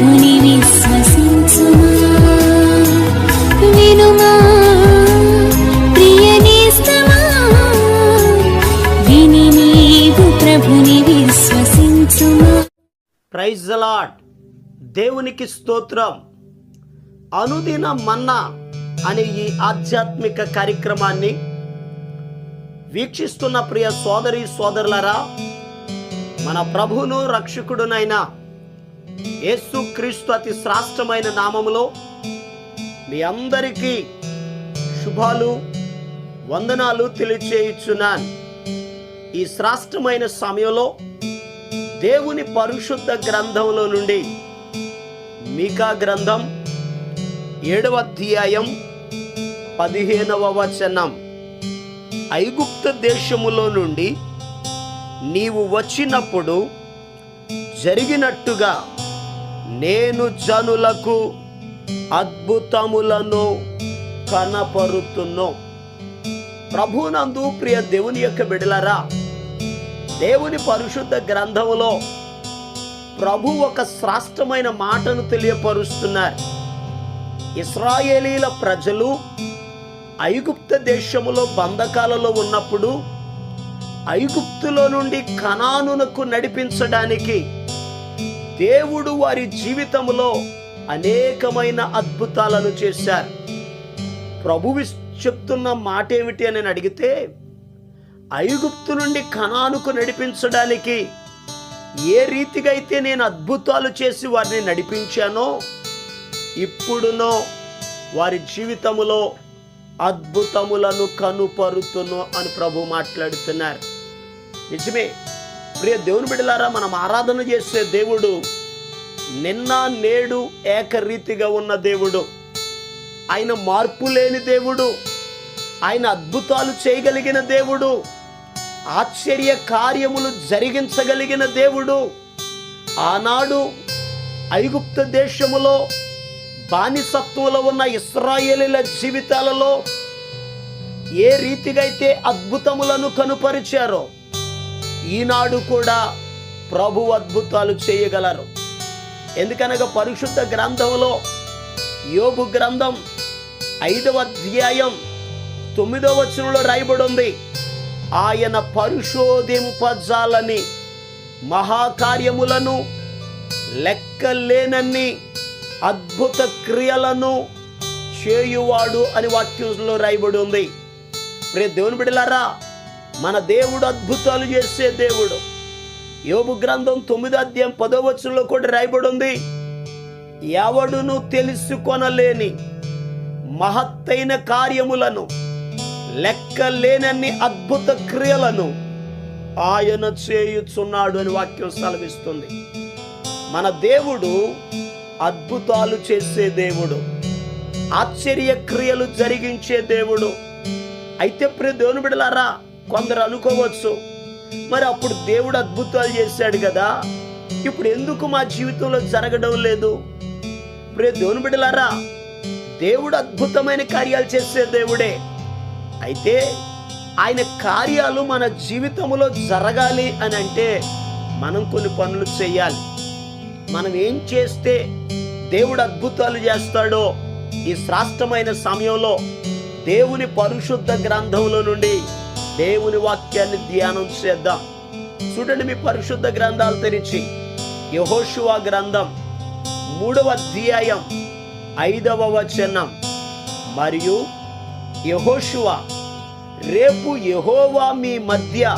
ప్రభుని విశ్వసించుమా. వినుమా ప్రియనేస్తమా విని నీవు ప్రభుని విశ్వసించుమా. ప్రైజ్ లాడ్ దేవునికి స్తోత్రం. అనుదిన మన్నా అనే ఈ ఆధ్యాత్మిక కార్యక్రమాన్ని వీక్షిస్తున్న ప్రియ సోదరి సోదరులరా మన ప్రభును రక్షకుడునైన యేసుక్రీస్తు అతి శ్రాష్టమైన నామములో మీ అందరికీ శుభాలు వందనాలు తెలియచేయుచున్నాను. ఈ శ్రాష్టమైన సమయంలో దేవుని పరిశుద్ధ గ్రంథంలో నుండి మీకా గ్రంథం ఏడవ అధ్యాయం పదిహేనవ వచనం. ఐగుప్త దేశములో నుండి నీవు వచ్చినప్పుడు జరిగినట్టుగా నేను జనులకు అద్భుతములను కనపరుతున్నో. ప్రభునందు ప్రియ దేవుని యొక్క బిడలరా దేవుని పరిశుద్ధ గ్రంథములో ప్రభు ఒక శ్రాష్టమైన మాటను తెలియపరుస్తున్నారు. ఇస్రాయేలీల ప్రజలు ఐగుప్త దేశములో బంధకాలలో ఉన్నప్పుడు ఐగుప్తులో నుండి కనానునకు నడిపించడానికి దేవుడు వారి జీవితంలో అనేకమైన అద్భుతాలను చేశారు. ప్రభువి చెప్తున్న మాట ఏమిటి అని అడిగితే ఐగుప్తు నుండి కణానుకు నడిపించడానికి ఏ రీతిగా అయితే నేను అద్భుతాలు చేసి వారిని నడిపించానో ఇప్పుడునో వారి జీవితములో అద్భుతములను కనుపరుతును అని ప్రభు మాట్లాడుతున్నారు. నిజమే ప్రియ దేవుని బిడ్డలారా మనం ఆరాధన చేసే దేవుడు నిన్న నేడు ఏకరీతిగా ఉన్న దేవుడు. ఆయన మార్పు లేని దేవుడు. ఆయన అద్భుతాలు చేయగలిగిన దేవుడు. ఆశ్చర్య కార్యములు జరిగించగలిగిన దేవుడు. ఆనాడు ఐగుప్త దేశములో బానిసత్వంలో ఉన్న ఇస్రాయేలీల జీవితాలలో ఏ రీతిగా అయితే అద్భుతములను కనుపరిచారో ఈనాడు కూడా ప్రభు అద్భుతాలు చేయగలరు. ఎందుకనగా పరిశుద్ధ గ్రంథంలో యోబు గ్రంథం ఐదవ అధ్యాయం తొమ్మిదవ వచనంలో రాయబడి ఉంది ఆయన పరిశోధింపజాలని మహాకార్యములను లెక్కలేనన్ని అద్భుత క్రియలను చేయువాడు అని వాక్యంలో రాయబడి ఉంది రే దేవుని బిడ్డలారా మన దేవుడు అద్భుతాలు చేసే దేవుడు. యోబు గ్రంథం తొమ్మిదో అధ్యాయం పదో వచనంలో కూడా రాయబడి ఉంది ఎవడును తెలుసుకొనలేని మహత్తైన కార్యములను లెక్కలేనన్ని అద్భుత క్రియలను ఆయన చేయుచున్నాడు అని వాక్యం సెలవిస్తుంది. మన దేవుడు అద్భుతాలు చేసే దేవుడు ఆశ్చర్య క్రియలు జరిగించే దేవుడు. అయితే ప్రియ దేవుని బిడలారా కొందరు అనుకోవచ్చు. మరి అప్పుడు దేవుడు అద్భుతాలు చేశాడు కదా. ఇప్పుడు ఎందుకు మా జీవితంలో జరగడం లేదు? ప్రియ దేవుని బిడ్డలారా దేవుడు అద్భుతమైన కార్యాలు చేసే దేవుడే. అయితే ఆయన కార్యాలు మన జీవితంలో జరగాలి అని అంటే మనం కొన్ని పనులు చేయాలి. మనం ఏం చేస్తే దేవుడు అద్భుతాలు చేస్తాడో ఈ శ్రాష్టమైన సమయంలో దేవుని పరిశుద్ధ గ్రంథంలో నుండి దేవుని వాక్యాన్ని ధ్యానం చేద్దాం. చూడండి మీ పరిశుద్ధ గ్రంథాలు తెరిచి. యహోషువా గ్రంథం మూడవ అధ్యాయం ఐదవ వచనం. మరియు యహోషువ రేపు యహోవా మీ మధ్య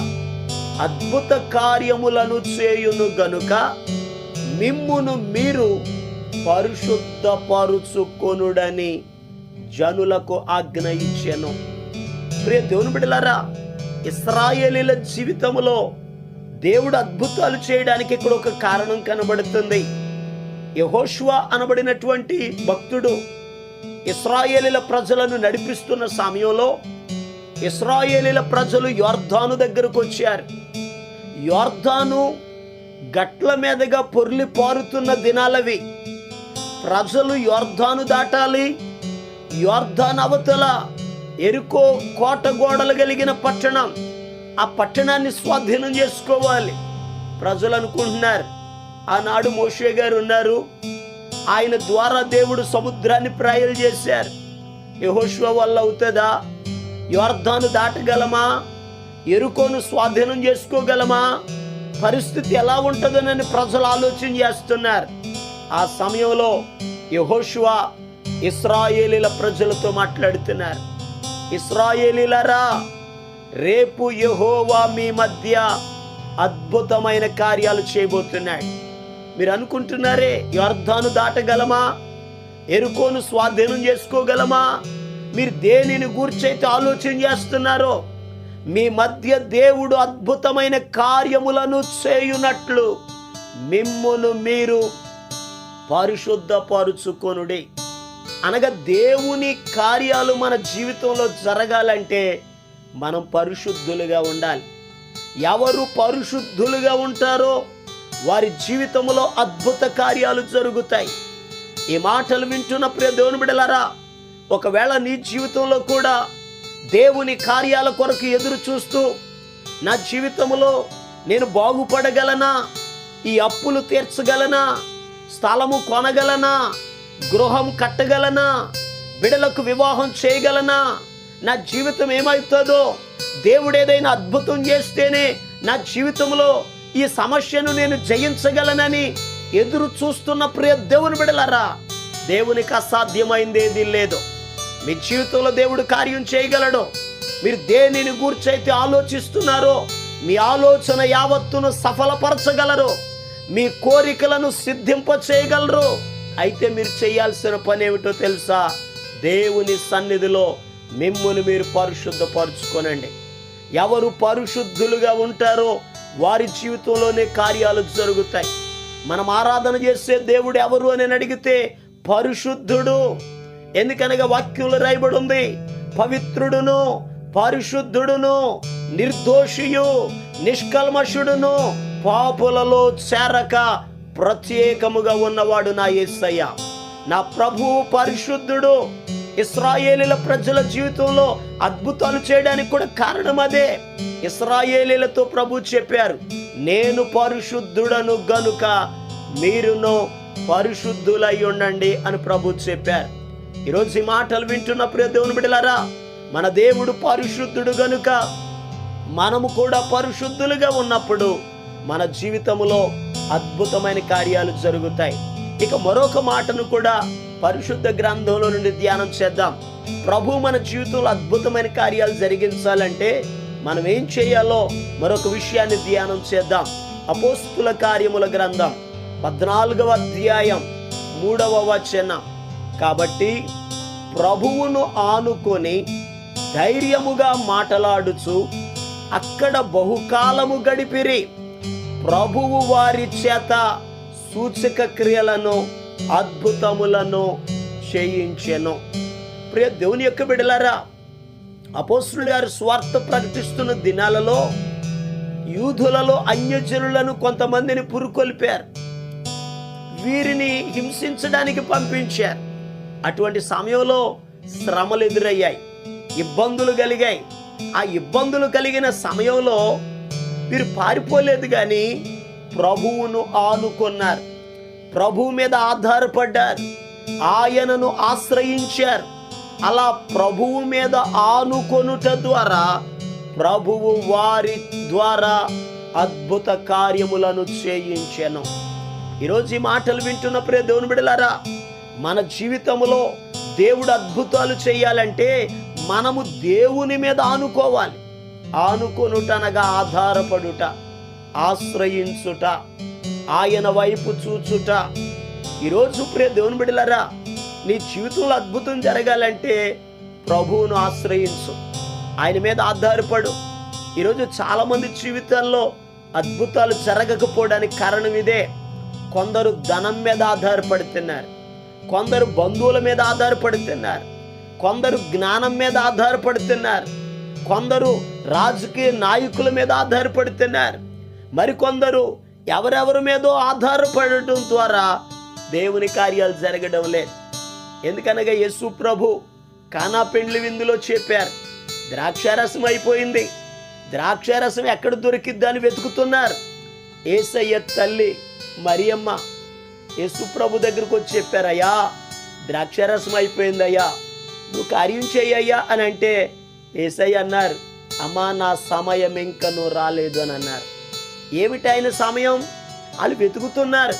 అద్భుత కార్యములను చేయును గనుక మిమ్మును మీరు పరిశుద్ధపరుచుకొనుడని జనులకు ఆజ్ఞ ఇచ్చెను. ప్రియ దేవుని బిడ్డలారా ఇస్రాయేలీల జీవితంలో దేవుడు అద్భుతాలు చేయడానికి ఇక్కడ ఒక కారణం కనబడుతుంది. యహోష్వా అనబడినటువంటి భక్తుడు ఇస్రాయేలీల ప్రజలను నడిపిస్తున్న సమయంలో ఇస్రాయేలీల ప్రజలు యోర్ధాను దగ్గరకు వచ్చారు. యోర్ధాను గట్ల మీదుగా పొర్లి పారుతున్న దినాలవి. ప్రజలు యోర్ధాను దాటాలి. యోర్ధాన్ అవతల ఎరుకో కోట గోడలు కలిగిన పట్టణం. ఆ పట్టణాన్ని స్వాధీనం చేసుకోవాలి. ప్రజలు అనుకుంటున్నారు ఆనాడు మోషే గారు ఉన్నారు. ఆయన ద్వారా దేవుడు సముద్రాన్ని ప్రాయలు చేశారు. యహోష్వ వల్ల అవుతుందా? యోర్ధాను దాటగలమా? ఎరుకోను స్వాధీనం చేసుకోగలమా? పరిస్థితి ఎలా ఉంటుందోనని ప్రజలు ఆలోచన చేస్తున్నారు. ఆ సమయంలో యహోష్వ ఇస్రాయేలీల ప్రజలతో మాట్లాడుతున్నారు. ఇస్రాయేలీలరా రేపు యెహోవా మీ మధ్య అద్భుతమైన కార్యాలు చేయబోతున్నాడు మీరు అనుకుంటున్నారే యోర్ధాను దాటగలమా? ఎరుకోను స్వాధీనం చేసుకోగలమా? మీరు దేనిని గూర్చైతే ఆలోచన చేస్తున్నారో మీ మధ్య దేవుడు అద్భుతమైన కార్యములను చేయునట్లు మిమ్మును మీరు పరిశుద్ధపరుచుకొనుడే. అనగా దేవుని కార్యాలు మన జీవితంలో జరగాలంటే మనం పరిశుద్ధులుగా ఉండాలి. ఎవరు పరిశుద్ధులుగా ఉంటారో వారి జీవితంలో అద్భుత కార్యాలు జరుగుతాయి. ఈ మాటలు వింటున్న ప్రియ దేవుని బిడలారా ఒకవేళ నీ జీవితంలో కూడా దేవుని కార్యాల కొరకు ఎదురు చూస్తూ నా జీవితంలో నేను బాగుపడగలనా ఈ అప్పులు తీర్చగలనా స్థలము కొనగలనా గృహం కట్టగలనా? బిడలకు వివాహం చేయగలనా? నా జీవితం ఏమవుతుందో దేవుడు ఏదైనా అద్భుతం చేస్తేనే నా జీవితంలో ఈ సమస్యను నేను జయించగలనని ఎదురు చూస్తున్న ప్రియ దేవుని బిడలరా దేవునికి అసాధ్యమైందేది లేదు. మీ జీవితంలో దేవుడు కార్యం చేయగలడు. మీరు దేనిని గూర్చైతే ఆలోచిస్తున్నారో మీ ఆలోచన యావత్తును సఫలపరచగలరు. మీ కోరికలను సిద్ధింప చేయగలరు అయితే మీరు చేయాల్సిన పని ఏమిటో తెలుసా? దేవుని సన్నిధిలో మిమ్మును మీరు పరిశుద్ధపరచుకోనండి. ఎవరు పరిశుద్ధులుగా ఉంటారో వారి జీవితంలోనే కార్యాలు జరుగుతాయి. మనం ఆరాధన చేసే దేవుడు ఎవరు అని అడిగితే పరిశుద్ధుడు. ఎందుకనగా వాక్యంలో రాయబడి ఉంది పవిత్రుడును పరిశుద్ధుడును నిర్దోషియు నిష్కల్మషుడును పాపులలో చేరక ప్రత్యేకముగా ఉన్నవాడు నా ఏసయ్య. నా ప్రభువు పరిశుద్ధుడు. ఇస్రాయేలీల ప్రజల జీవితంలో అద్భుతాలు చేయడానికి కూడా కారణం అదే. ఇస్రాయేలీలతో ప్రభు చెప్పారు నేను పరిశుద్ధుడను గనుక మీరును పరిశుద్ధులై ఉండండి అని ప్రభు చెప్పారు. ఈరోజు ఈ మాటలు వింటున్న ప్రియ దేవుని బిడలారా మన దేవుడు పరిశుద్ధుడు గనుక మనము కూడా పరిశుద్ధులుగా ఉన్నప్పుడు మన జీవితంలో అద్భుతమైన కార్యాలు జరుగుతాయి. ఇక మరొక మాటను కూడా పరిశుద్ధ గ్రంథంలో నుండి ధ్యానం చేద్దాం. ప్రభు మన జీవితంలో అద్భుతమైన కార్యాలు జరిగించాలంటే మనం ఏం చేయాలో మరొక విషయాన్ని ధ్యానం చేద్దాం. అపోస్తుల కార్యముల గ్రంథం పద్నాలుగవ అధ్యాయం మూడవ వచనం. కాబట్టి ప్రభువును ఆనుకొని ధైర్యముగా మాటలాడుచు అక్కడ బహుకాలము గడిపిరి. ప్రభువు వారి చేత సూచక క్రియలను అద్భుతములను చేయించెను. ప్రియ దేవుని యొక్క బిడలారా అపోస్తులు గారు స్వార్థ ప్రకటిస్తున్న దినాలలో యూదులలో అన్యజనులను కొంతమందిని పురుకొల్పారు. వీరిని హింసించడానికి పంపించారు. అటువంటి సమయంలో శ్రమలు ఎదురయ్యాయి ఇబ్బందులు కలిగాయి. ఆ ఇబ్బందులు కలిగిన సమయంలో వీరు పారిపోలేదు కానీ ప్రభువును ఆనుకున్నారు. ప్రభువు మీద ఆధారపడ్డారు. ఆయనను ఆశ్రయించారు. అలా ప్రభువు మీద ఆనుకొనుట ద్వారా ప్రభువు వారి ద్వారా అద్భుత కార్యములను చేయించెను. ఈరోజు ఈ మాటలు వింటున్న ప్రే దేవుని బిడలారా మన జీవితంలో దేవుడు అద్భుతాలు చేయాలంటే మనము దేవుని మీద ఆనుకోవాలి. ఆనుకొనుటనగా ఆధారపడుట ఆశ్రయించుట ఆయన వైపు చూచుట. ఈరోజు ప్రియ దేవుని బిడలరా నీ జీవితంలో అద్భుతం జరగాలంటే ప్రభువును ఆశ్రయించు. ఆయన మీద ఆధారపడు. ఈరోజు చాలామంది జీవితాల్లో అద్భుతాలు జరగకపోవడానికి కారణం ఇదే. కొందరు ధనం మీద ఆధారపడుతున్నారు. కొందరు బంధువుల మీద ఆధారపడుతున్నారు. కొందరు జ్ఞానం మీద ఆధారపడుతున్నారు. కొందరు రాజకీయ నాయకుల మీద ఆధారపడుతున్నారు మరికొందరు ఎవరెవరి మీదో ఆధారపడటం ద్వారా దేవుని కార్యాలు జరగడం లేదు. ఎందుకనగా యేసు ప్రభు కానా పెండ్లి విందులో చెప్పారు ద్రాక్షారసం అయిపోయింది. ద్రాక్షారసం ఎక్కడ దొరికిద్ది అని వెతుకుతున్నారు. ఏసయ్య తల్లి మరియమ్మ యేసుప్రభు దగ్గరకు వచ్చి చెప్పారు అయ్యా ద్రాక్షారసం అయిపోయింది అయ్యా. నువ్వు కార్యం చెయ్యయ్యా అని అంటే ఏసయ్య అన్నారు. అమ్మా నా సమయం ఇంకను రాలేదు అని అన్నారు. ఏమిటి ఆయన సమయం? వాళ్ళు వెతుకుతున్నారు.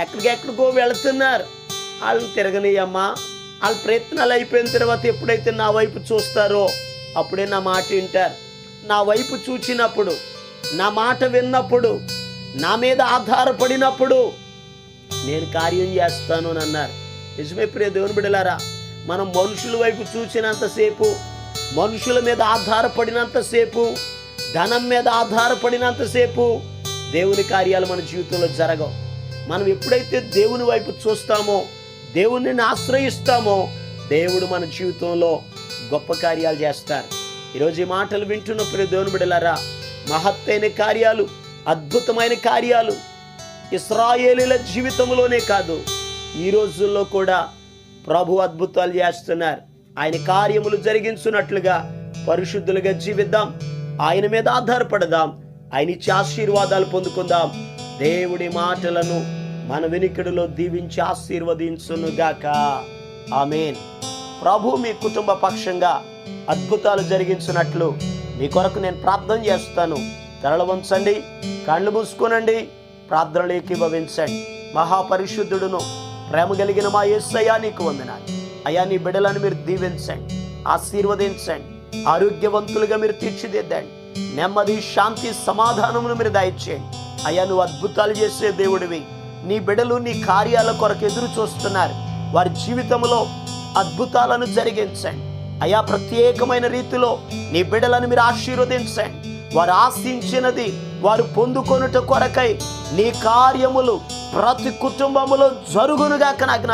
ఎక్కడికెక్కడికో వెళుతున్నారు. వాళ్ళు తిరగనీయమ్మా వాళ్ళ ప్రయత్నాలు అయిపోయిన తర్వాత ఎప్పుడైతే నా వైపు చూస్తారో అప్పుడే నా మాట వింటారు. నా వైపు చూచినప్పుడు నా మాట విన్నప్పుడు నా మీద ఆధారపడినప్పుడు నేను కార్యం చేస్తాను అని అన్నారు. నిజమే ప్రియ దేవుని బిడలారా మనం మనుషుల వైపు చూసినంతసేపు మనుషుల మీద ఆధారపడినంతసేపు ధనం మీద ఆధారపడినంతసేపు దేవుని కార్యాలు మన జీవితంలో జరగవు. మనం ఎప్పుడైతే దేవుని వైపు చూస్తామో దేవుని ఆశ్రయిస్తామో దేవుడు మన జీవితంలో గొప్ప కార్యాలు చేస్తారు. ఈరోజు ఈ మాటలు వింటున్నప్పుడు దేవుని బిడలారా మహత్తైన కార్యాలు అద్భుతమైన కార్యాలు ఇస్రాయేలీల జీవితంలోనే కాదు ఈ రోజుల్లో కూడా ప్రభు అద్భుతాలు చేస్తున్నారు. ఆయన కార్యములు జరిగించున్నట్లుగా పరిశుద్ధులుగా జీవిద్దాం. ఆయన మీద ఆధారపడదాం. ఆయన ఇచ్చే ఆశీర్వాదాలు పొందుకుందాం. దేవుడి మాటలను మన వెనుకడిలో దీవించి ఆశీర్వదించును గాక ఆమెన్. ప్రభు మీ కుటుంబ పక్షంగా అద్భుతాలు జరిగించినట్లు మీ కొరకు నేను ప్రార్థన చేస్తాను. తరల వంచండి కళ్ళు మూసుకోనండి ప్రార్థనలోకి భవించండి. మహాపరిశుద్ధుడును ప్రేమ కలిగిన మా ఎస్సయ్యా నీకు వందనాలు. అయ్యా నీ బిడ్డలను మీరు దీవించండి ఆశీర్వదించండి ఆరోగ్యవంతులుగా మీరు తీర్చిదిద్దండి. నెమ్మది శాంతి సమాధానమును మీరు దయచేయండి. అయ్యా నువ్వు అద్భుతాలు చేసే దేవుడివి. నీ బిడ్డలు నీ కార్యాల కొరకు ఎదురు చూస్తున్నారు. వారి జీవితంలో అద్భుతాలను జరిగించండి. అయా ప్రత్యేకమైన రీతిలో నీ బిడ్డలను మీరు ఆశీర్వదించండి. వారు ఆశించినది వారు పొందుకొనుట కొరకై నీ కార్యములు ప్రతి కుటుంబములో జరుగునుగాక నాకు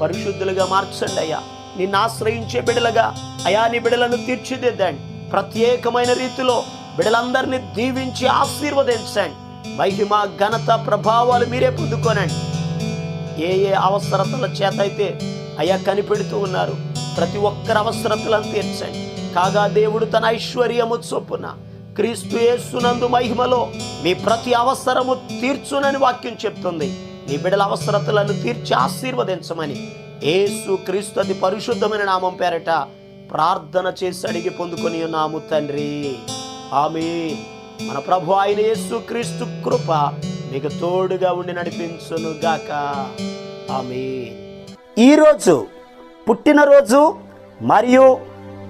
పరిశుద్ధులుగా మార్చండి అయ్యా. నిన్ను ఆశ్రయించే బిడలుగా అయా నీ బిడలను తీర్చిదిద్దండి. ప్రత్యేకమైన రీతిలో బిడలందరినీ దీవించి ఆశీర్వదించండి. మహిమ ఘనత ప్రభావాలు మీరే పొందుకోనండి. ఏ ఏ అవసరతల చేత అయితే అయ్యా కనిపెడుతూ ఉన్నారు ప్రతి ఒక్కరి అవసరతలను తీర్చండి. కాగా దేవుడు తన ఐశ్వర్యము చొప్పున క్రీస్తు యేసునందు మహిమలో మీ ప్రతి అవసరము తీర్చునని వాక్యం చెప్తుంది. నీ బిడల అవసరతలను తీర్చి ఆశీర్వదించమని ఏసు క్రీస్తు అతి పరిశుద్ధమైన నామం పేరట ప్రార్థన చేసి అడిగి పొందుకొని ఉన్నాము తండ్రి. ఆమె మన ప్రభు ఆయన యేసు క్రీస్తు కృప మీకు తోడుగా ఉండి నడిపించును గాక. ఆమె ఈరోజు పుట్టినరోజు మరియు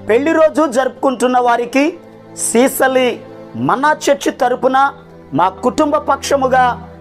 పెళ్ళి రోజు జరుపుకుంటున్న వారికి సీసలి మన్నా చర్చి తరపున మా కుటుంబ పక్షముగా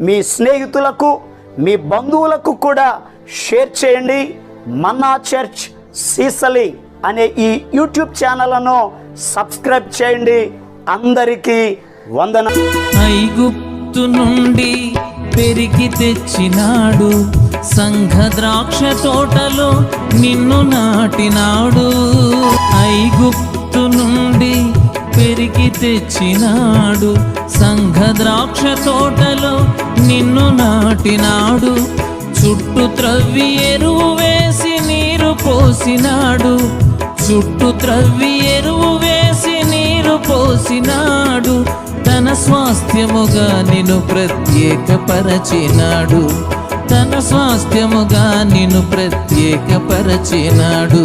మీ స్నేహితులకు మీ బంధువులకు కూడా షేర్ చేయండి. మన్నా చర్చ్ సీసలి అనే ఈ యూట్యూబ్ ఛానల్ను సబ్స్క్రైబ్ చేయండి. అందరికీ వందన ఐగుప్తు నుండి పెరిగి తెచ్చినాడు. సంఘ ద్రాక్ష తోటలో నిన్ను నాటినాడు. ఐగుప్తు నుండి పెరిగి తెచ్చినాడు. సంఘ ద్రాక్ష తోటలో నిన్ను నాటినాడు. చుట్టూ త్రవ్వి ఎరువు వేసి నీరు పోసినాడు. చుట్టూ త్రవ్వి ఎరువు వేసి నీరు పోసినాడు. తన స్వాస్థ్యముగా నిన్ను ప్రత్యేకపరచినాడు. తన స్వాస్థ్యముగా నిన్ను ప్రత్యేకపరచినాడు.